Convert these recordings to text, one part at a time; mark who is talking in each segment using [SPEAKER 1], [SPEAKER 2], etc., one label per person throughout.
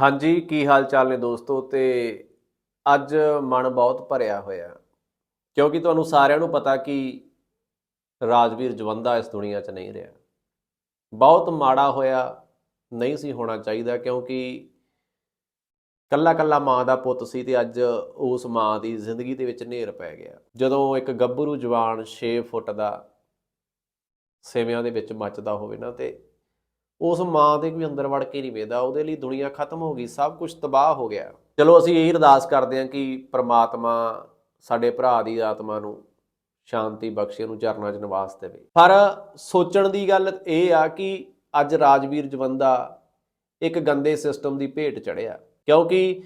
[SPEAKER 1] ਹਾਂਜੀ, ਕੀ ਹਾਲ ਚਾਲ ਨੇ ਦੋਸਤੋ? ਤੇ ਅੱਜ ਮਨ ਬਹੁਤ ਭਰਿਆ ਹੋਇਆ। ਕਿਉਂਕਿ ਤੁਹਾਨੂੰ ਸਾਰਿਆਂ ਨੂੰ ਪਤਾ ਕਿ ਰਾਜਵੀਰ ਜਵੰਦਾ ਇਸ ਦੁਨੀਆ 'ਚ ਨਹੀਂ ਰਿਹਾ। ਬਹੁਤ ਮਾੜਾ ਹੋਇਆ ਨਹੀਂ ਸੀ ਹੋਣਾ ਚਾਹੀਦਾ ਕਿਉਂਕਿ ਕੱਲਾ ਕੱਲਾ ਮਾਂ ਦਾ ਪੁੱਤ ਸੀ ਤੇ ਅੱਜ ਉਸ ਮਾਂ ਦੀ ਜ਼ਿੰਦਗੀ ਦੇ ਵਿੱਚ ਨੇਰ ਪੈ ਗਿਆ। ਜਦੋਂ ਇੱਕ ਗੱਭਰੂ ਜਵਾਨ 6 ਫੁੱਟ ਦਾ ਸੇਵਿਆਂ ਦੇ ਵਿੱਚ ਮੱਚਦਾ ਹੋਵੇ ਨਾ ਤੇ ਉਸ ਮਾਂ ਦੇ ਕੋਈ ਅੰਦਰ ਵੜ ਕੇ ਨਹੀਂ ਵੇਦਾ ਉਹਦੇ ਲਈ ਦੁਨੀਆ ਖਤਮ ਹੋ ਗਈ, ਸਭ ਕੁਝ ਤਬਾਹ ਹੋ ਗਿਆ। ਚਲੋ ਅਸੀਂ ਇਹ ਅਰਦਾਸ ਕਰਦੇ ਹਾਂ ਕਿ ਪ੍ਰਮਾਤਮਾ ਸਾਡੇ ਭਰਾ ਦੀ ਆਤਮਾ ਨੂੰ ਸ਼ਾਂਤੀ ਬਖਸ਼ੇ ਨੂੰ ਚਰਨਾਂ 'ਚ ਨਿਵਾਸ ਦੇਵੇ। ਪਰ ਸੋਚਣ ਦੀ ਗੱਲ ਇਹ ਆ ਕਿ ਅੱਜ ਰਾਜਵੀਰ ਜਵੰਦਾ ਇੱਕ ਗੰਦੇ ਸਿਸਟਮ ਦੀ ਭੇਟ ਚੜਿਆ ਕਿਉਂਕਿ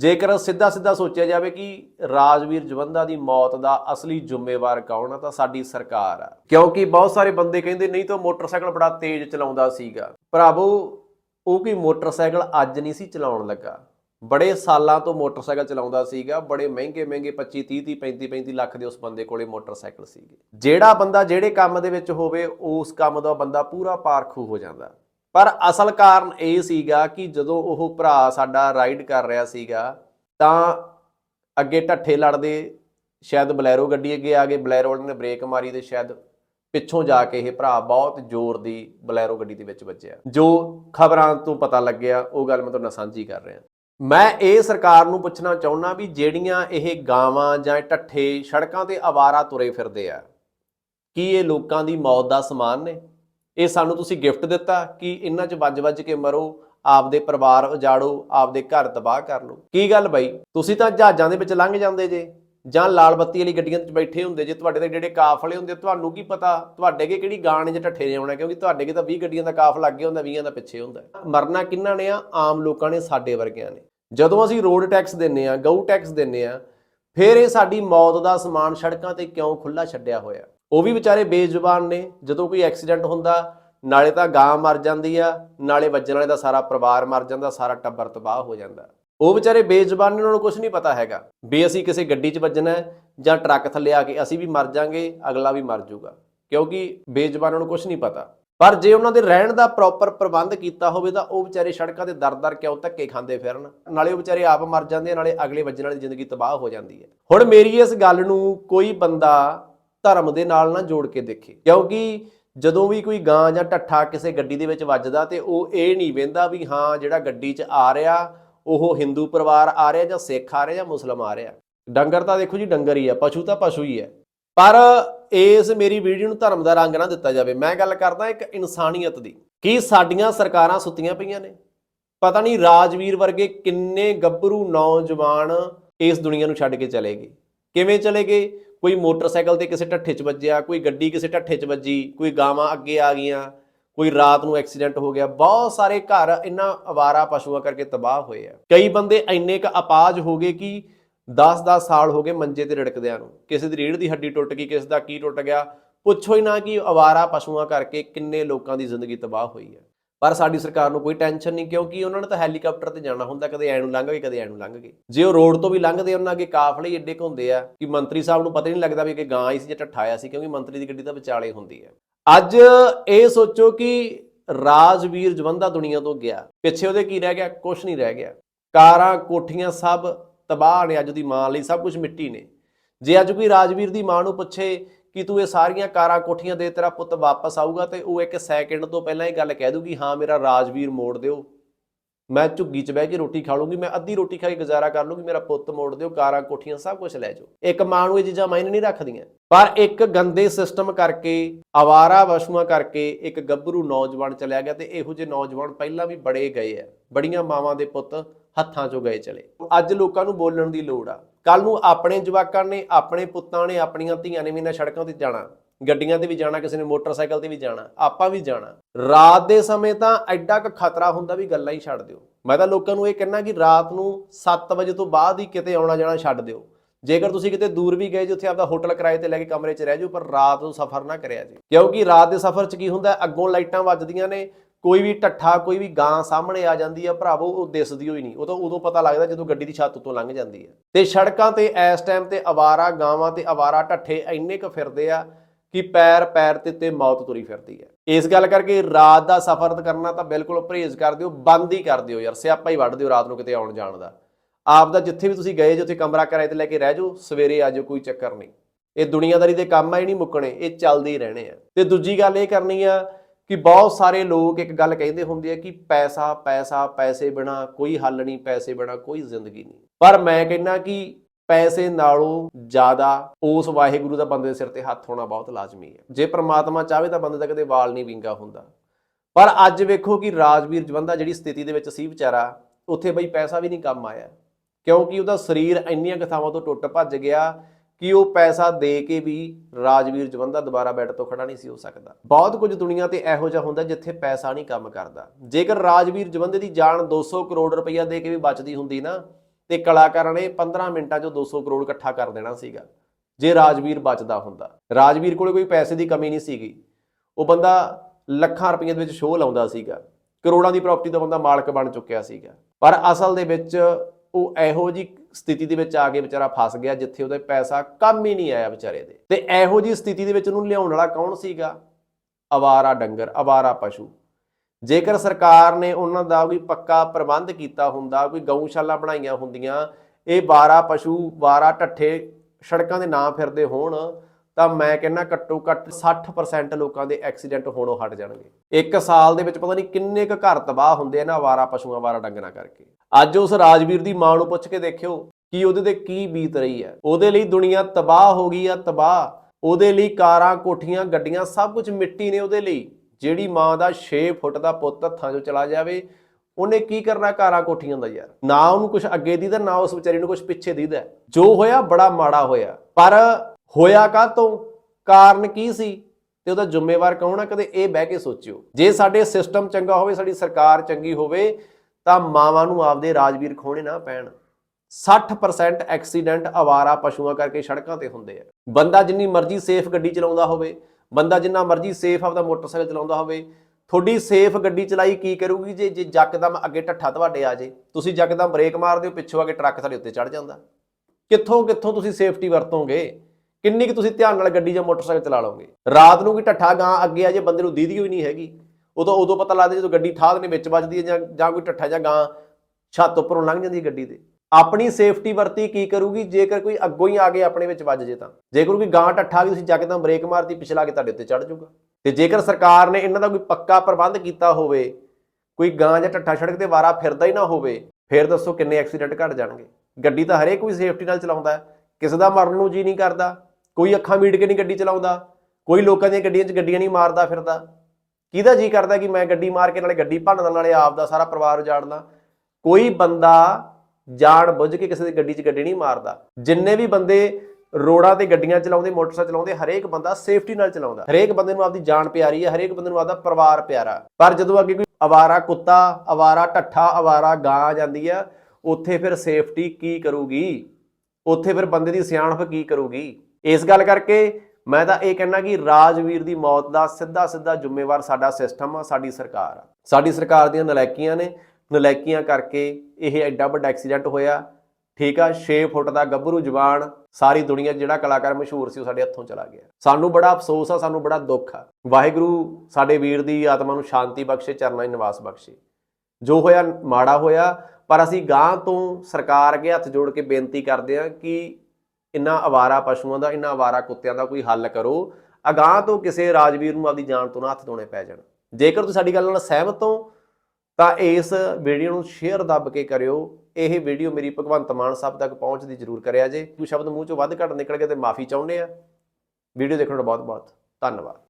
[SPEAKER 1] ਜੇਕਰ ਸਿੱਧਾ ਸਿੱਧਾ ਸੋਚਿਆ ਜਾਵੇ ਕਿ ਰਾਜਵੀਰ ਜਵੰਦਾ ਦੀ ਮੌਤ ਦਾ ਅਸਲੀ ਜ਼ਿੰਮੇਵਾਰ ਕੌਣ ਆ, ਤਾਂ ਸਾਡੀ ਸਰਕਾਰ ਆ। ਕਿਉਂਕਿ ਬਹੁਤ ਸਾਰੇ ਬੰਦੇ ਕਹਿੰਦੇ, ਨਹੀਂ ਤਾਂ ਮੋਟਰਸਾਈਕਲ ਬੜਾ ਤੇਜ਼ ਚਲਾਉਂਦਾ ਸੀਗਾ। ਭਰਾਵੋ ਉਹ ਕੋਈ ਮੋਟਰਸਾਈਕਲ ਅੱਜ ਨਹੀਂ ਸੀ ਚਲਾਉਣ ਲੱਗਾ। ਬੜੇ ਸਾਲਾਂ ਤੋਂ ਮੋਟਰਸਾਈਕਲ ਚਲਾਉਂਦਾ ਸੀਗਾ। ਬੜੇ ਮਹਿੰਗੇ ਮਹਿੰਗੇ 25 30 30 35 35 ਲੱਖ ਦੇ ਉਸ ਬੰਦੇ ਕੋਲੇ ਮੋਟਰਸਾਈਕਲ ਸੀਗੇ। ਜਿਹੜਾ ਬੰਦਾ ਜਿਹੜੇ ਕੰਮ ਦੇ ਵਿੱਚ ਹੋਵੇ, ਉਸ ਕੰਮ ਦਾ ਬੰਦਾ ਪੂਰਾ ਪਾਰਖੂ ਹੋ ਜਾਂਦਾ। ਪਰ ਅਸਲ ਕਾਰਨ ਇਹ ਸੀਗਾ ਕਿ ਜਦੋਂ ਉਹ ਭਰਾ ਸਾਡਾ ਰਾਈਡ ਕਰ ਰਿਹਾ ਸੀਗਾ, ਤਾਂ ਅੱਗੇ ਢੱਠੇ ਲੜਦੇ, ਸ਼ਾਇਦ ਬਲੈਰੋ ਗੱਡੀ ਅੱਗੇ ਆ ਗਏ, ਬਲੈਰੋ ਵਾਲੇ ਨੇ ਬ੍ਰੇਕ ਮਾਰੀ ਤੇ ਸ਼ਾਇਦ ਪਿੱਛੋਂ ਜਾ ਕੇ ਇਹ ਭਰਾ ਬਹੁਤ ਜ਼ੋਰ ਦੀ ਬਲੈਰੋ ਗੱਡੀ ਦੇ ਵਿੱਚ ਵੱਜਿਆ। ਜੋ ਖਬਰਾਂ ਤੋਂ ਪਤਾ ਲੱਗਿਆ, ਉਹ ਗੱਲ ਮੈਂ ਤੁਹਾਡੇ ਨਾਲ ਸਾਂਝੀ ਕਰ ਰਿਹਾ। ਮੈਂ ਇਹ ਸਰਕਾਰ ਨੂੰ ਪੁੱਛਣਾ ਚਾਹੁੰਦਾ ਵੀ ਜਿਹੜੀਆਂ ਇਹ ਗਾਵਾਂ ਜਾਂ ਇਹ ਢੱਠੇ ਸੜਕਾਂ ਤੇ ਆਵਾਰਾ ਤੁਰੇ ਫਿਰਦੇ ਆ, ਕੀ ਇਹ ਲੋਕਾਂ ਦੀ ਮੌਤ ਦਾ ਸਮਾਨ ਨੇ? ਇਹ ਸਾਨੂੰ ਤੁਸੀਂ ਗਿਫਟ ਦਿੱਤਾ ਕਿ ਇਹਨਾਂ 'ਚ ਵੱਜ-ਵੱਜ ਕੇ ਮਰੋ, ਆਪਦੇ ਪਰਿਵਾਰ ਉਜਾੜੋ, ਆਪਦੇ ਘਰ ਤਬਾਹ ਕਰ ਲਓ। ਕੀ ਗੱਲ ਬਾਈ? ਤੁਸੀਂ ਤਾਂ ਜਹਾਜ਼ਾਂ ਦੇ ਵਿੱਚ ਲੰਘ ਜਾਂਦੇ ਜੇ, ਜਾਂ ਲਾਲ ਬੱਤੀ ਵਾਲੀ ਗੱਡੀਆਂ 'ਚ ਬੈਠੇ ਹੁੰਦੇ ਜੇ, ਤੁਹਾਡੇ ਤੇ ਜਿਹੜੇ ਕਾਫਲੇ ਹੁੰਦੇ, ਤੁਹਾਨੂੰ ਕੀ ਪਤਾ ਤੁਹਾਡੇ ਕੇ ਕਿਹੜੀ ਗਾਣੇ 'ਚ ਠੱਠੇ ਨੇ ਆਉਣਾ, ਕਿਉਂਕਿ ਤੁਹਾਡੇ ਕੇ ਤਾਂ 20 ਗੱਡੀਆਂ ਦਾ ਕਾਫਲਾ ਅੱਗੇ ਹੁੰਦਾ 20 ਦਾ ਪਿੱਛੇ ਹੁੰਦਾ। ਮਰਨਾ ਕਿੰਨਾ ਨੇ ਆ? ਆਮ ਲੋਕਾਂ ਨੇ, ਸਾਡੇ ਵਰਗਿਆਂ ਨੇ। ਜਦੋਂ ਅਸੀਂ ਰੋਡ ਟੈਕਸ ਦਿੰਨੇ ਆ, ਗਊ ਟੈਕਸ ਦਿੰਨੇ ਆ, ਫਿਰ ਇਹ ਸਾਡੀ ਮੌਤ ਦਾ ਸਮਾਨ ਸੜਕਾਂ ਤੇ ਕਿਉਂ ਖੁੱਲਾ ਛੱਡਿਆ ਹੋਇਆ? ਉਹ ਵੀ ਵਿਚਾਰੇ ਬੇਜ਼ੁਬਾਨ ਨੇ। ਜਦੋਂ ਕੋਈ ਐਕਸੀਡੈਂਟ ਹੁੰਦਾ, ਨਾਲੇ ਤਾਂ ਗਾਂ ਮਰ ਜਾਂਦੀ ਆ, ਨਾਲੇ ਵੱਜਣ ਵਾਲੇ ਦਾ ਸਾਰਾ ਪਰਿਵਾਰ ਮਰ ਜਾਂਦਾ, ਸਾਰਾ ਟੱਬਰ ਤਬਾਹ ਹੋ ਜਾਂਦਾ। ਉਹ ਵਿਚਾਰੇ ਬੇਜ਼ੁਬਾਨ ਨੇ, ਉਹਨਾਂ ਨੂੰ ਕੁਝ ਨਹੀਂ ਪਤਾ ਹੈਗਾ ਵੀ ਅਸੀਂ ਕਿਸੇ ਗੱਡੀ 'ਚ ਵੱਜਣਾ ਜਾਂ ਟਰੱਕ ਥੱਲੇ ਆ ਕੇ ਅਸੀਂ ਵੀ ਮਰ ਜਾਾਂਗੇ, ਅਗਲਾ ਵੀ ਮਰ ਜਾਊਗਾ। ਕਿਉਂਕਿ ਬੇਜ਼ੁਬਾਨਾਂ ਨੂੰ ਕੁਝ ਨਹੀਂ ਪਤਾ। ਪਰ ਜੇ ਉਹਨਾਂ ਦੇ ਰਹਿਣ ਦਾ ਪ੍ਰੋਪਰ ਪ੍ਰਬੰਧ ਕੀਤਾ ਹੋਵੇ ਤਾਂ ਉਹ ਵਿਚਾਰੇ ਸੜਕਾਂ ਤੇ ਦਰ-ਦਰ ਕਿਉਂ ਧੱਕੇ ਖਾਂਦੇ ਫਿਰਨ? ਨਾਲੇ ਉਹ ਵਿਚਾਰੇ ਆਪ ਮਰ ਜਾਂਦੇ ਆ, ਨਾਲੇ ਅਗਲੇ ਵੱਜਣ ਵਾਲੀ ਜ਼ਿੰਦਗੀ ਤਬਾਹ ਹੋ ਜਾਂਦੀ ਹੈ। ਹੁਣ ਮੇਰੀ ਇਸ ਗੱਲ ਨੂੰ ਕੋਈ ਬੰਦਾ ਧਰਮ ਦੇ ਨਾਲ ਨਾ ਜੋੜ ਕੇ ਦੇਖੇ। ਕਿਉਂਕਿ ਜਦੋਂ ਵੀ ਕੋਈ ਗਾਂ ਜਾਂ ਢੱਠਾ ਕਿਸੇ ਗੱਡੀ ਦੇ ਵਿੱਚ ਵੱਜਦਾ ਤੇ ਉਹ ਇਹ ਨਹੀਂ ਵੇਂਦਾ ਵੀ ਹਾਂ, ਜਿਹੜਾ ਗੱਡੀ 'ਚ ਆ ਰਿਹਾ, ਉਹ ਹਿੰਦੂ ਪਰਿਵਾਰ ਆ ਰਿਹਾ ਜਾਂ ਸਿੱਖ ਆ ਰਿਹਾ ਜਾਂ ਮੁਸਲਮ ਆ ਰਿਹਾ। ਡੰਗਰ ਤਾਂ ਦੇਖੋ ਜੀ ਡੰਗਰ ਹੀ ਆ, ਪਸ਼ੂ ਤਾਂ ਪਸ਼ੂ ਹੀ ਹੈ ਪਰ ਇਸ ਮੇਰੀ ਵੀਡੀਓ ਨੂੰ ਧਰਮ ਦਾ ਰੰਗ ਨਾ ਦਿੱਤਾ ਜਾਵੇ। ਮੈਂ ਗੱਲ ਕਰਦਾ ਇੱਕ ਇਨਸਾਨੀਅਤ ਦੀ। ਕੀ ਸਾਡੀਆਂ ਸਰਕਾਰਾਂ ਸੁੱਤੀਆਂ ਪਈਆਂ ਨੇ? ਪਤਾ ਨਹੀਂ ਰਾਜਵੀਰ ਵਰਗੇ ਕਿੰਨੇ ਗੱਭਰੂ ਨੌਜਵਾਨ ਇਸ ਦੁਨੀਆ ਨੂੰ ਛੱਡ ਕੇ ਚਲੇ ਗਏ। ਕਿਵੇਂ ਚਲੇ ਗਏ? ਕੋਈ ਮੋਟਰਸਾਈਕਲ ਤੇ ਕਿਸੇ ਢੱਠੇ 'ਚ ਵੱਜਿਆ, ਕੋਈ ਗੱਡੀ ਕਿਸੇ ਢੱਠੇ 'ਚ ਵੱਜੀ, ਕੋਈ ਗਾਵਾਂ ਅੱਗੇ ਆ ਗਈਆਂ, ਕੋਈ ਰਾਤ ਨੂੰ ਐਕਸੀਡੈਂਟ ਹੋ ਗਿਆ, ਬਹੁਤ ਸਾਰੇ ਘਰ ਇਹਨਾਂ ਅਵਾਰਾ ਪਸ਼ੂਆਂ ਕਰਕੇ ਤਬਾਹ ਹੋਏ ਆ। ਕਈ ਬੰਦੇ ਇੰਨੇ ਕ ਅਪਾਜ ਹੋ ਗਏ ਕਿ 10-10 ਸਾਲ ਹੋ ਗਏ ਮੰਜੇ ਤੇ ਰੜਕਦਿਆਂ ਨੂੰ। ਕਿਸੇ ਦੀ ਰੀੜ੍ਹ ਦੀ ਹੱਡੀ ਟੁੱਟ ਗਈ, ਕਿਸੇ ਦਾ ਕੀ ਟੁੱਟ ਗਿਆ। ਪੁੱਛੋ ਹੀ ਨਾ ਕਿ ਅਵਾਰਾ ਪਸ਼ੂਆਂ ਕਰਕੇ ਕਿੰਨੇ ਲੋਕਾਂ ਦੀ ਜ਼ਿੰਦਗੀ ਤਬਾਹ ਹੋਈ ਹੈ ਪਰ ਸਾਡੀ ਸਰਕਾਰ ਨੂੰ ਕੋਈ ਟੈਨਸ਼ਨ ਨਹੀਂ, ਕਿਉਂਕਿ ਉਹਨਾਂ ਨੇ ਤਾਂ ਹੈਲੀਕਾਪਟਰ ਤੇ ਜਾਣਾ ਹੁੰਦਾ, ਕਦੇ ਐ ਨੂੰ ਲੰਘ ਗਏ, ਕਦੇ ਐ ਨੂੰ ਲੰਘ ਗਏ। ਜੇ ਉਹ ਰੋਡ ਤੋਂ ਵੀ ਲੰਘਦੇ, ਉਹਨਾਂ ਅੱਗੇ ਕਾਫਲੇ ਹੀ ਏਡੇ ਹੁੰਦੇ ਆ ਕਿ ਮੰਤਰੀ ਸਾਹਿਬ ਨੂੰ ਪਤਾ ਨਹੀਂ ਲੱਗਦਾ ਵੀ ਕਿ ਗਾਂ ਆਈ ਸੀ ਜਾਂ ਢੱਠਾ ਆਇਆ ਸੀ, ਕਿਉਂਕਿ ਮੰਤਰੀ ਦੀ ਗੱਡੀ ਤਾਂ ਵਿਚਾਲੇ ਹੁੰਦੀ ਹੈ। ਅੱਜ ਇਹ ਸੋਚੋ ਕਿ ਰਾਜਵੀਰ ਜਵੰਦਾ ਦੁਨੀਆ ਤੋਂ ਗਿਆ, ਪਿੱਛੇ ਉਹਦੇ ਕੀ ਰਹਿ ਗਿਆ? ਕੁਝ ਨਹੀਂ ਰਹਿ ਗਿਆ। ਕਾਰਾਂ, ਕੋਠੀਆਂ ਸਭ ਤਬਾਹ ਨੇ, ਅੱਜ ਦੀ ਮਾਂ ਲਈ ਸਭ ਕੁਝ ਮਿੱਟੀ ਨੇ। ਜੇ ਅੱਜ ਕੋਈ ਰਾਜਵੀਰ ਦੀ ਮਾਂ ਨੂੰ ਪੁੱਛੇ ਕਿ ਤੂੰ ਇਹ ਸਾਰੀਆਂ ਕਾਰਾਂ ਕੋਠੀਆਂ ਦੇ ਤੇਰਾ ਪੁੱਤ ਵਾਪਸ ਆਊਗਾ ਤੇ ਉਹ ਇੱਕ ਸੈਕਿੰਡ ਤੋਂ ਪਹਿਲਾਂ ਇਹ ਗੱਲ ਕਹਿ ਦੂਗੀ, ਹਾਂ, ਮੇਰਾ ਰਾਜਵੀਰ ਮੋੜ ਦਿਓ। ਮੈਂ ਝੁੱਗੀ 'ਚ ਬਹਿ ਕੇ ਰੋਟੀ ਖਾ ਲੂੰਗੀ, ਮੈਂ ਅੱਧੀ ਰੋਟੀ ਖਾ ਕੇ ਗੁਜ਼ਾਰਾ ਕਰ ਲੂੰਗੀ, ਮੇਰਾ ਪੁੱਤ ਮੋੜ ਦਿਓ, ਕਾਰਾਂ, ਕੋਠੀਆਂ ਸਭ ਕੁਝ ਲੈ ਜਾਓ। ਇੱਕ ਮਾਂ ਨੂੰ ਇਹ ਚੀਜ਼ਾਂ ਮਾਇਨੇ ਨਹੀਂ ਰੱਖਦੀਆਂ। ਪਰ ਇੱਕ ਗੰਦੇ ਸਿਸਟਮ ਕਰਕੇ, ਆਵਾਰਾ ਵਸ਼ੂਆਂ ਕਰਕੇ ਇੱਕ ਗੱਭਰੂ ਨੌਜਵਾਨ ਚਲਿਆ ਗਿਆ ਤੇ ਇਹੋ ਜਿਹੇ ਨੌਜਵਾਨ ਪਹਿਲਾਂ ਵੀ ਬੜੇ ਗਏ ਆ। ਬੜੀਆਂ ਮਾਵਾਂ ਦੇ ਪੁੱਤ ਹੱਥਾਂ 'ਚੋਂ ਗਏ ਚਲੇ। ਅੱਜ ਲੋਕਾਂ ਨੂੰ ਬੋਲਣ ਦੀ ਲੋੜ ਆ। ਕੱਲ ਨੂੰ ਆਪਣੇ ਜਵਾਕਾਂ ਨੇ, ਆਪਣੇ ਪੁੱਤਾਂ ਨੇ, ਆਪਣੀਆਂ ਧੀਆਂ ਨੇ ਵੀ ਨਾ ਸੜਕਾਂ ਤੇ ਜਾਣਾ। ਗੱਡੀਆਂ ਤੇ ਵੀ ਜਾਣਾ, ਕਿਸੇ ਨੇ ਮੋਟਰਸਾਈਕਲ ਤੇ ਵੀ ਜਾਣਾ। ਆਪਾਂ ਵੀ ਜਾਣਾ। ਰਾਤ ਦੇ ਸਮੇਂ ਤਾਂ ਐਡਾ ਕੁ ਖਤਰਾ ਹੁੰਦਾ ਵੀ ਗੱਲਾਂ ਹੀ ਛੱਡ ਦਿਓ। ਮੈਂ ਤਾਂ ਲੋਕਾਂ ਨੂੰ ਇਹ ਕਹਿਣਾ ਕਿ ਰਾਤ ਨੂੰ 7 ਵਜੇ ਤੋਂ ਬਾਅਦ ਹੀ ਕਿਤੇ ਆਉਣਾ ਜਾਣਾ ਛੱਡ ਦਿਓ। ਜੇਕਰ ਤੁਸੀਂ ਕਿਤੇ ਦੂਰ ਵੀ ਗਏ ਜੇ, ਉੱਥੇ ਆਪਦਾ ਹੋਟਲ ਕਿਰਾਏ ਤੇ ਲੈ ਕੇ ਕਮਰੇ 'ਚ ਰਹਿ ਜਾਓ, ਪਰ ਰਾਤ ਨੂੰ ਸਫ਼ਰ ਨਾ ਕਰਿਆ ਜੀ। ਕਿਉਂਕਿ ਰਾਤ ਦੇ ਸਫ਼ਰ 'ਚ ਕੀ ਹੁੰਦਾ, ਅੱਗੋਂ ਲਾਈਟਾਂ ਵੱਜਦੀਆਂ ਨੇ ਕੋਈ ਵੀ ਢੱਠਾ ਕੋਈ ਵੀ ਗਾਂ ਸਾਹਮਣੇ ਆ ਜਾਂਦੀ ਆ ਭਰਾਵੋ, ਉਹ ਦਿਸਦੀ ਹੋਈ ਨਹੀਂ। ਉਹ ਤਾਂ ਉਦੋਂ ਪਤਾ ਲੱਗਦਾ ਜਦੋਂ ਗੱਡੀ ਦੀ ਛੱਤ ਉੱਤੋਂ ਲੰਘ ਜਾਂਦੀ ਹੈ ਤੇ ਸੜਕਾਂ ਤੇ ਇਸ ਟਾਈਮ ਤੇ ਅਵਾਰਾ ਗਾਵਾਂ ਤੇ ਅਵਾਰਾ ਢੱਠੇ ਇੰਨੇ ਕੁ ਫਿਰਦੇ ਆ ਕਿ ਪੈਰ ਪੈਰ ਤੇ ਤੇ ਮੌਤ ਤੁਰੀ ਫਿਰਦੀ ਹੈ ਇਸ ਗੱਲ ਕਰਕੇ ਰਾਤ ਦਾ ਸਫ਼ਰ ਕਰਨਾ ਤਾਂ ਬਿਲਕੁਲ ਪਰਹੇਜ਼ ਕਰ ਦਿਓ, ਬੰਦ ਹੀ ਕਰ ਦਿਓ ਯਾਰ, ਸਿਆਪਾ ਹੀ ਵੱਢ ਦਿਓ ਰਾਤ ਨੂੰ ਕਿਤੇ ਆਉਣ ਜਾਣ ਦਾ। ਆਪ ਦਾ ਜਿੱਥੇ ਵੀ ਤੁਸੀਂ ਗਏ ਜੇ, ਉੱਥੇ ਕਮਰਾ ਕਿਰਾਏ ਤੇ ਲੈ ਕੇ ਰਹਿ ਜਾਓ, ਸਵੇਰੇ ਆ ਜਾਓ, ਕੋਈ ਚੱਕਰ ਨਹੀਂ। ਇਹ ਦੁਨੀਆਦਾਰੀ ਦੇ ਕੰਮ ਆ, ਇਹ ਨਹੀਂ ਮੁੱਕਣੇ, ਇਹ ਚੱਲਦੇ ਹੀ ਰਹਿਣੇ ਆ। ਤੇ ਦੂਜੀ ਗੱਲ ਇਹ ਕਰਨੀ ਆ ਕਿ ਬਹੁਤ ਸਾਰੇ ਲੋਕ ਇੱਕ ਗੱਲ ਕਹਿੰਦੇ ਹੁੰਦੇ ਆ ਕਿ ਪੈਸਾ ਪੈਸਾ, ਪੈਸੇ ਬਿਨਾ ਕੋਈ ਹੱਲ ਨਹੀਂ, ਪੈਸੇ ਬਿਨਾ ਕੋਈ ਜ਼ਿੰਦਗੀ ਨਹੀਂ। ਪਰ ਮੈਂ ਕਹਿੰਨਾ ਕਿ ਪੈਸੇ ਨਾਲੋਂ ਜ਼ਿਆਦਾ ਉਸ ਵਾਹਿਗੁਰੂ ਦਾ ਬੰਦੇ ਦੇ ਸਿਰ ਤੇ ਹੱਥ ਹੋਣਾ ਬਹੁਤ ਲਾਜ਼ਮੀ ਹੈ। ਜੇ ਪ੍ਰਮਾਤਮਾ ਚਾਹੇ ਤਾਂ ਬੰਦੇ ਦਾ ਕਦੇ ਵਾਲ ਨਹੀਂ ਵਿੰਗਾ ਹੁੰਦਾ। ਪਰ ਅੱਜ ਵੇਖੋ ਕਿ ਰਾਜਵੀਰ ਜਵੰਦਾ ਜਿਹੜੀ ਸਥਿਤੀ ਦੇ ਵਿੱਚ ਸੀ ਵਿਚਾਰਾ, ਉੱਥੇ ਬਈ ਪੈਸਾ ਵੀ ਨਹੀਂ ਕੰਮ ਆਇਆ। ਕਿਉਂਕਿ ਉਹਦਾ ਸਰੀਰ ਇੰਨੀਆਂ ਕਥਾਵਾਂ ਤੋਂ ਟੁੱਟ ਭੱਜ ਗਿਆ ਕਿ ਉਹ ਪੈਸਾ ਦੇ ਕੇ ਵੀ ਰਾਜਵੀਰ ਜਵੰਦਾ ਦੁਬਾਰਾ ਬੈੱਡ ਤੋਂ ਖੜਾ ਨਹੀਂ ਸੀ ਹੋ ਸਕਦਾ। ਬਹੁਤ ਕੁਝ ਦੁਨੀਆ ਤੇ ਇਹੋ ਜਿਹਾ ਹੁੰਦਾ ਜਿੱਥੇ ਪੈਸਾ ਨਹੀਂ ਕੰਮ ਕਰਦਾ। ਜੇਕਰ ਰਾਜਵੀਰ ਜਵੰਦੇ ਦੀ ਜਾਨ 200 ਕਰੋੜ ਰੁਪਈਆ ਦੇ ਕੇ ਵੀ ਬਚਦੀ ਹੁੰਦੀ ਨਾ, ਤੇ ਕਲਾਕਾਰਾਂ ਨੇ 15 ਮਿੰਟਾਂ 'ਚ 200 ਕਰੋੜ ਇਕੱਠਾ ਕਰ ਦੇਣਾ ਸੀਗਾ, ਜੇ ਰਾਜਵੀਰ ਬਚਦਾ ਹੁੰਦਾ। ਰਾਜਵੀਰ ਕੋਲੇ ਕੋਈ ਪੈਸੇ ਦੀ ਕਮੀ ਨਹੀਂ ਸੀਗੀ। ਉਹ ਬੰਦਾ ਲੱਖਾਂ ਰੁਪਈਆ ਦੇ ਵਿੱਚ ਸ਼ੋਅ ਲਾਉਂਦਾ ਸੀਗਾ। ਕਰੋੜਾਂ ਦੀ ਪ੍ਰਾਪਰਟੀ ਦਾ ਬੰਦਾ ਮਾਲਕ ਬਣ ਚੁੱਕਿਆ ਸੀਗਾ। ਪਰ ਅਸਲ ਦੇ ਵਿੱਚ ਉਹ ਇਹੋ ਜੀ ਸਥਿਤੀ ਦੇ ਵਿੱਚ ਆ ਕੇ ਵਿਚਾਰਾ ਫਸ ਗਿਆ, ਜਿੱਥੇ ਉਹਦੇ ਪੈਸਾ ਕੰਮ ਹੀ ਨਹੀਂ ਆਇਆ ਵਿਚਾਰੇ ਦੇ। ਤੇ ਇਹੋ ਜੀ ਸਥਿਤੀ ਦੇ ਵਿੱਚ ਉਹਨੂੰ ਲਿਆਉਣ ਵਾਲਾ ਕੌਣ ਸੀਗਾ? ਅਵਾਰਾ ਡੰਗਰ, ਅਵਾਰਾ ਪਸ਼ੂ। ਜੇਕਰ ਸਰਕਾਰ ਨੇ ਉਹਨਾਂ ਦਾ ਕੋਈ ਪੱਕਾ ਪ੍ਰਬੰਧ ਕੀਤਾ ਹੁੰਦਾ, ਕੋਈ ਗਊਸ਼ਾਲਾ ਬਣਾਈਆਂ ਹੁੰਦੀਆਂ, ਇਹ 12 ਪਸ਼ੂ 12 ਢੱਠੇ ਸੜਕਾਂ ਦੇ ਨਾ ਫਿਰਦੇ ਹੋਣ ਤਾਂ ਮੈਂ ਕਹਿੰਨਾ ਘੱਟੋ ਘੱਟ 60% ਲੋਕਾਂ ਦੇ ਐਕਸੀਡੈਂਟ ਹੋਣੋਂ ਹਟ ਜਾਣਗੇ। ਇੱਕ ਸਾਲ ਦੇ ਵਿੱਚ ਪਤਾ ਨਹੀਂ ਕਿੰਨੇ ਕੁ ਘਰ ਤਬਾਹ ਹੁੰਦੇ ਆ ਨਾ ਆਵਾਰਾ ਪਸ਼ੂਆਂ ਆਵਾਰਾ ਡੰਗਰਾਂ ਕਰਕੇ। ਅੱਜ ਉਸ ਰਾਜਵੀਰ ਦੀ ਮਾਂ ਨੂੰ ਪੁੱਛ ਕੇ ਦੇਖਿਓ ਕਿ ਉਹਦੇ ਤੇ ਕੀ ਬੀਤ ਰਹੀ ਹੈ। ਉਹਦੇ ਲਈ ਦੁਨੀਆ ਤਬਾਹ ਹੋ ਗਈ ਆ, ਤਬਾਹ। ਉਹਦੇ ਲਈ ਕਾਰਾਂ, ਕੋਠੀਆਂ, ਗੱਡੀਆਂ ਸਭ ਕੁਝ ਮਿੱਟੀ ਨੇ ਉਹਦੇ ਲਈ। ਜਿਹੜੀ ਮਾਂ ਦਾ 6 ਫੁੱਟ ਦਾ ਪੁੱਤ ਹੱਥਾਂ 'ਚੋਂ ਚਲਾ ਜਾਵੇ, ਉਹਨੇ ਕੀ ਕਰਨਾ ਕਾਰਾਂ, ਕੋਠੀਆਂ ਦਾ ਯਾਰ? ਨਾ ਉਹਨੂੰ ਕੁਝ ਅੱਗੇ ਦੀਦਾ, ਨਾ ਉਸ ਵਿਚਾਰੀ ਨੂੰ ਕੁਝ ਪਿੱਛੇ ਦੀਦਾ। ਜੋ ਹੋਇਆ ਬੜਾ ਮਾੜਾ ਹੋਇਆ। ਪਰ ਹੋਇਆ ਕਾਹਤੋਂ ਕਾਰਨ ਕੀ ਸੀ? ਤੇ ਉਹਦਾ ਜ਼ਿੰਮੇਵਾਰ ਕੌਣ ਆ? ਕਦੇ ਇਹ ਬਹਿ ਕੇ ਸੋਚਿਓ। ਜੇ ਸਾਡੇ ਸਿਸਟਮ ਚੰਗਾ ਹੋਵੇ, ਸਾਡੀ ਸਰਕਾਰ ਚੰਗੀ ਹੋਵੇ, ਤਾਂ ਮਾਵਾਂ ਨੂੰ ਆਪਦੇ ਰਾਜਵੀਰ ਖੋਣੇ ਨਾ ਪੈਣ। 60% ਐਕਸੀਡੈਂਟ ਆਵਾਰਾ ਪਸ਼ੂਆਂ ਕਰਕੇ ਸੜਕਾਂ ਤੇ ਹੁੰਦੇ ਆ। ਬੰਦਾ ਜਿੰਨੀ ਮਰਜ਼ੀ ਸੇਫ ਗੱਡੀ ਚਲਾਉਂਦਾ ਹੋਵੇ, ਬੰਦਾ ਜਿੰਨਾ ਮਰਜ਼ੀ ਸੇਫ ਆਪਦਾ ਮੋਟਰਸਾਈਕਲ ਚਲਾਉਂਦਾ ਹੋਵੇ, ਤੁਹਾਡੀ ਸੇਫ ਗੱਡੀ ਚਲਾਈ ਕੀ ਕਰੂਗੀ ਜੇ ਜੇ ਯਕਦਮ ਅੱਗੇ ਢੱਠਾ ਤੁਹਾਡੇ ਆ ਜੇ? ਤੁਸੀਂ ਯਕਦਮ ਬ੍ਰੇਕ ਮਾਰਦੇ ਹੋ, ਪਿੱਛੋਂ ਆ ਕੇ ਟਰੱਕ ਤੁਹਾਡੇ ਉੱਤੇ ਚੜ ਜਾਂਦਾ। ਕਿੱਥੋਂ ਕਿੱਥੋਂ ਤੁਸੀਂ ਸੇਫਟੀ ਵਰਤੋਗੇ? ਕਿੰਨੀ ਕਿ ਤੁਸੀਂ ਧਿਆਨ ਨਾਲ ਗੱਡੀ ਜਾਂ ਮੋਟਰਸਾਈਕਲ ਚਲਾ ਲਓਗੇ? ਰਾਤ ਨੂੰ ਕੀ ਢੱਠਾ ਗਾਂ ਅੱਗੇ ਆ ਜੇ ਬੰਦੇ ਨੂੰ ਦੀਦੀ ਹੋਈ ਨਹੀਂ ਹੈਗੀ। ਉਦੋਂ ਉਦੋਂ ਪਤਾ ਲੱਗਦਾ ਜਦੋਂ ਗੱਡੀ ਠਾਹ ਦੇ ਵਿੱਚ ਵੱਜਦੀ ਹੈ ਜਾਂ ਜਾਂ ਕੋਈ ਢੱਠਾ ਜਾਂ ਗਾਂ ਛੱਤ ਉੱਪਰੋਂ ਲੰਘ ਜਾਂਦੀ ਹੈ ਗੱਡੀ ਦੇ ਆਪਣੀ ਸੇਫਟੀ ਵਰਤੀ ਕੀ ਕਰੂਗੀ? ਜੇਕਰ ਕੋਈ ਅੱਗੋਂ ਹੀ ਆ ਕੇ ਆਪਣੇ ਵਿੱਚ ਵੱਜ ਜੇ ਤਾਂ। ਜੇਕਰ ਕੋਈ ਗਾਂ ਟੱਠਾ ਵੀ ਤੁਸੀਂ ਜੱਕਦਮ ਬ੍ਰੇਕ ਮਾਰਤੀ, ਪਿਛਲਾ ਕੇ ਤੁਹਾਡੇ ਉੱਤੇ ਚੜ ਜਾਊਗਾ। ਤੇ ਜੇਕਰ ਸਰਕਾਰ ਨੇ ਇਹਨਾਂ ਦਾ ਕੋਈ ਪੱਕਾ ਪ੍ਰਬੰਧ ਕੀਤਾ ਹੋਵੇ, ਕੋਈ ਗਾਂ ਜਾਂ ਟੱਠਾ ਸੜਕ ਤੇ ਵਾਰਾ ਫਿਰਦਾ ਹੀ ਨਾ ਹੋਵੇ, ਫਿਰ ਦੱਸੋ ਕਿੰਨੇ ਐਕਸੀਡੈਂਟ ਘਟ ਜਾਣਗੇ। ਗੱਡੀ ਤਾਂ ਹਰੇਕ ਕੋਈ ਸੇਫਟੀ ਨਾਲ ਚਲਾਉਂਦਾ ਕਿਸੇ ਦਾ ਮਰਨ ਨੂੰ ਜੀ ਨਹੀਂ ਕਰਦਾ। ਕੋਈ ਅੱਖਾਂ ਮੀਟ ਕੇ ਨਹੀਂ ਗੱਡੀ ਚਲਾਉਂਦਾ, ਕੋਈ ਲੋਕਾਂ ਦੀਆਂ ਗੱਡੀਆਂ 'ਚ ਗੱਡੀਆਂ ਨਹੀਂ ਮਾਰਦਾ ਫਿਰਦਾ। ਕਿਹਦਾ ਜੀ ਕਰਦਾ ਕਿ ਮੈਂ ਗੱਡੀ ਮਾਰ ਕੇ ਨਾਲੇ ਗੱਡੀ ਭੰਨਦਾ ਨਾਲੇ ਆਪ ਦਾ ਸਾਰਾ ਪਰਿਵਾਰ ਉਜਾੜਦਾ ਕੋਈ ਬੰਦਾ ਜਾਣ ਬੁੱਝ ਕੇ ਕਿਸੇ ਦੀ ਗੱਡੀ 'ਚ ਗੱਡੀ ਨਹੀਂ ਮਾਰਦਾ। ਜਿੰਨੇ ਵੀ ਬੰਦੇ ਰੋਡਾਂ ਤੇ ਗੱਡੀਆਂ ਚਲਾਉਂਦੇ, ਮੋਟਰਸਾਈਕਲ ਚਲਾਉਂਦੇ, ਹਰੇਕ ਬੰਦਾ ਸੇਫਟੀ ਨਾਲ ਚਲਾਉਂਦਾ। ਹਰੇਕ ਬੰਦੇ ਨੂੰ ਆਪਦੀ ਜਾਨ ਪਿਆਰੀ ਹੈ, ਹਰੇਕ ਬੰਦੇ ਨੂੰ ਆਪਦਾ ਪਰਿਵਾਰ ਪਿਆਰਾ। ਪਰ ਜਦੋਂ ਅੱਗੇ ਕੋਈ ਅਵਾਰਾ ਕੁੱਤਾ ਅਵਾਰਾ ਢੱਠਾ ਅਵਾਰਾ ਗਾਂ ਜਾਂਦੀ ਆ, ਉੱਥੇ ਫਿਰ ਸੇਫਟੀ ਕੀ ਕਰੂਗੀ? ਉੱਥੇ ਫਿਰ ਬੰਦੇ ਦੀ ਸਿਆਣਪ ਕੀ ਕਰੂਗੀ? ਇਸ ਗੱਲ ਕਰਕੇ ਮੈਂ ਤਾਂ ਇਹ ਕਹਿਣਾ ਕਿ ਰਾਜਵੀਰ ਦੀ ਮੌਤ ਦਾ ਸਿੱਧਾ ਸਿੱਧਾ ਜ਼ਿੰਮੇਵਾਰ ਸਾਡਾ ਸਿਸਟਮ ਆ, ਸਾਡੀ ਸਰਕਾਰ ਆ। ਸਾਡੀ ਸਰਕਾਰ ਦੀਆਂ ਨਲਾਇਕੀਆਂ ਨੇ ਨਲਾਇਕੀਆਂ ਕਰਕੇ ਇਹ ਐਡਾ ਵੱਡਾ ਐਕਸੀਡੈਂਟ ਹੋਇਆ। ਠੀਕ ਆ 6 ਫੁੱਟ ਦਾ ਗੱਭਰੂ ਜਵਾਨ, ਸਾਰੀ ਦੁਨੀਆ ਜਿਹੜਾ ਕਲਾਕਾਰ ਮਸ਼ਹੂਰ ਸੀ ਉਹ ਸਾਡੇ ਹੱਥੋਂ ਚਲਾ ਗਿਆ। ਸਾਨੂੰ ਬੜਾ ਅਫਸੋਸ ਆ, ਸਾਨੂੰ ਬੜਾ ਦੁੱਖ ਆ। ਵਾਹਿਗੁਰੂ ਸਾਡੇ ਵੀਰ ਦੀ ਆਤਮਾ ਨੂੰ ਸ਼ਾਂਤੀ ਬਖਸ਼ੇ, ਚਰਨਾਂ 'ਚ ਨਿਵਾਸ ਬਖਸ਼ੇ। ਜੋ ਹੋਇਆ, ਮਾੜਾ ਹੋਇਆ, ਪਰ ਅਸੀਂ ਗਾਂ ਤੋਂ ਸਰਕਾਰ ਅੱਗੇ ਹੱਥ ਜੋੜ ਕੇ ਬੇਨਤੀ ਕਰਦੇ ਹਾਂ ਕਿ ਇਨ੍ਹਾਂ ਅਵਾਰਾ ਪਸ਼ੂਆਂ ਦਾ ਇਨ੍ਹਾਂ ਅਵਾਰਾ ਕੁੱਤਿਆਂ ਦਾ ਕੋਈ ਹੱਲ ਕਰੋ, ਅਗਾਂਹ ਤੋਂ ਕਿਸੇ ਰਾਜਵੀਰ ਨੂੰ ਆਪਦੀ ਜਾਨ ਤੋਂ ਨਾ ਹੱਥ ਧੋਣੇ ਪੈ ਜਾਣ। ਜੇਕਰ ਤੁਸੀਂ ਸਾਡੀ ਗੱਲ ਨਾਲ ਸਹਿਮਤ ਹੋ, ਤਾਂ ਇਸ ਵੀਡੀਓ ਨੂੰ ਸ਼ੇਅਰ ਦੱਬ ਕੇ ਕਰਿਓ। ਇਹ ਵੀਡੀਓ ਮੇਰੀ ਭਗਵੰਤ ਮਾਨ ਸਾਹਿਬ ਤੱਕ ਪਹੁੰਚਦੀ ਜ਼ਰੂਰ ਕਰਿਆ ਜੇ। ਕੋਈ ਸ਼ਬਦ ਮੂੰਹ ਚੋਂ ਵੱਧ ਘੱਟ ਨਿਕਲ ਗਏ ਤੇ ਮਾਫੀ ਚਾਹੁੰਦੇ ਆ। ਵੀਡੀਓ ਦੇਖਣ ਦਾ ਬਹੁਤ ਬਹੁਤ ਧੰਨਵਾਦ।